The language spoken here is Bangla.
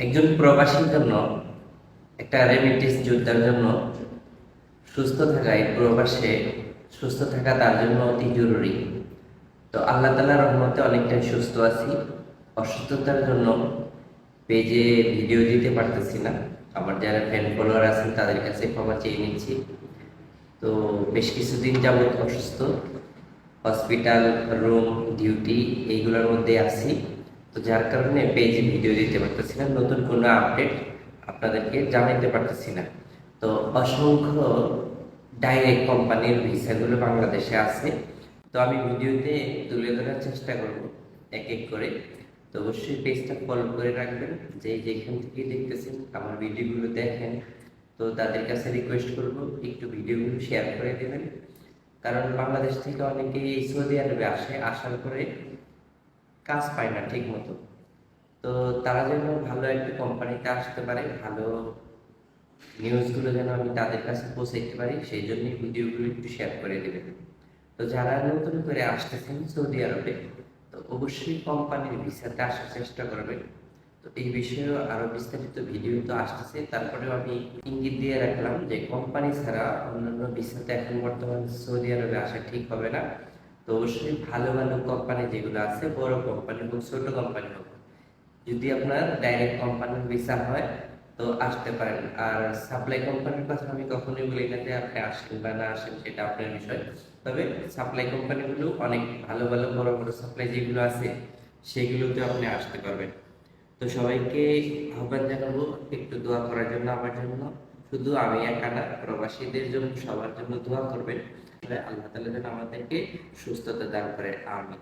একজন প্রবাসীর জন্য, একটা রেমিটেন্স যোদ্ধার জন্য সুস্থ থাকা, এই প্রবাসে সুস্থ থাকা তার জন্য অতি জরুরি। তো আল্লাহ তালার রহমতে অনেকটাই সুস্থ আছি। অসুস্থতার জন্য পেজে ভিডিও দিতে পারতেছি না। আমার যারা ফ্যান ফলোয়ার আছেন, তাদের কাছে ক্ষমা চেয়ে নিচ্ছি। তো বেশ কিছুদিন যাবত অসুস্থ। হসপিটাল রুম ডিউটি এইগুলোর মধ্যে আছি। তো যার কারণে পেজে ভিডিও দিতে পারতেছি না, নতুন কোনো আপডেট আপনাদেরকে জানাইতে পারতেছি না। তো অসংখ্য ডাইরেক্ট কোম্পানির ভিসাগুলো বাংলাদেশে আছে। তো আমি ভিডিওতে তুলে ধরার চেষ্টা করব, এক এক করে। তো অবশ্যই পেজটা ফলো করে রাখবেন, যে যেখান থেকে দেখতেছেন আমার ভিডিওগুলো দেখেন, তো তাদের কাছে রিকোয়েস্ট করব একটু ভিডিওগুলো শেয়ার করে দেবেন। কারণ বাংলাদেশ থেকে অনেকেই সৌদি আরবে আসে, আসার পরে কাজ পায় না ঠিক মতো। তো তারা যেন ভালো একটা কোম্পানিতে আসতে পারে, ভালো নিউজগুলো যেন আমি তাদের কাছে পৌঁছাইতে পারি, সেই জন্যই ভিডিওগুলো একটু শেয়ার করে দেবেন। তো যারা নতুন করে আসতেছেন সৌদি আরবে, তো অবশ্যই কোম্পানির ভিসাতে আসার চেষ্টা করবেন। তো এই বিষয়েও আরও বিস্তারিত ভিডিও তো আসতেছে, তারপরেও আমি ইঙ্গিত দিয়ে রাখলাম যে কোম্পানি ছাড়া অন্যান্য ভিসাতে এখন বর্তমান সৌদি আরবে আসা ঠিক হবে না। তো অবশ্যই ভালো ভালো কোম্পানি যেগুলো আছে, বড় কোম্পানি হোক, ছোট কোম্পানি হোক, যদি আপনার ডাইরেক্ট কোম্পানির ভিসা হয়, তো আসতে পারেন। আর সাপ্লাই কোম্পানির কথা আমি কখনোই বলি না যে আপনি আসেন বা না আসেন সেটা আপনার বিষয়। তবে সাপ্লাই কোম্পানিগুলো অনেক ভালো ভালো, বড় বড় সাপ্লাই যেগুলো আছে, সেগুলোতে আপনি আসতে পারবেন। তো সবাইকে আহ্বান জানাব, একটু দোয়া করার জন্য আমার জন্য। শুধু আমি একা না, প্রবাসীদের জন্য সবার জন্য দোয়া করবেন। আল্লাহ তালা যেন আমাদেরকে সুস্থতা দান করে আমি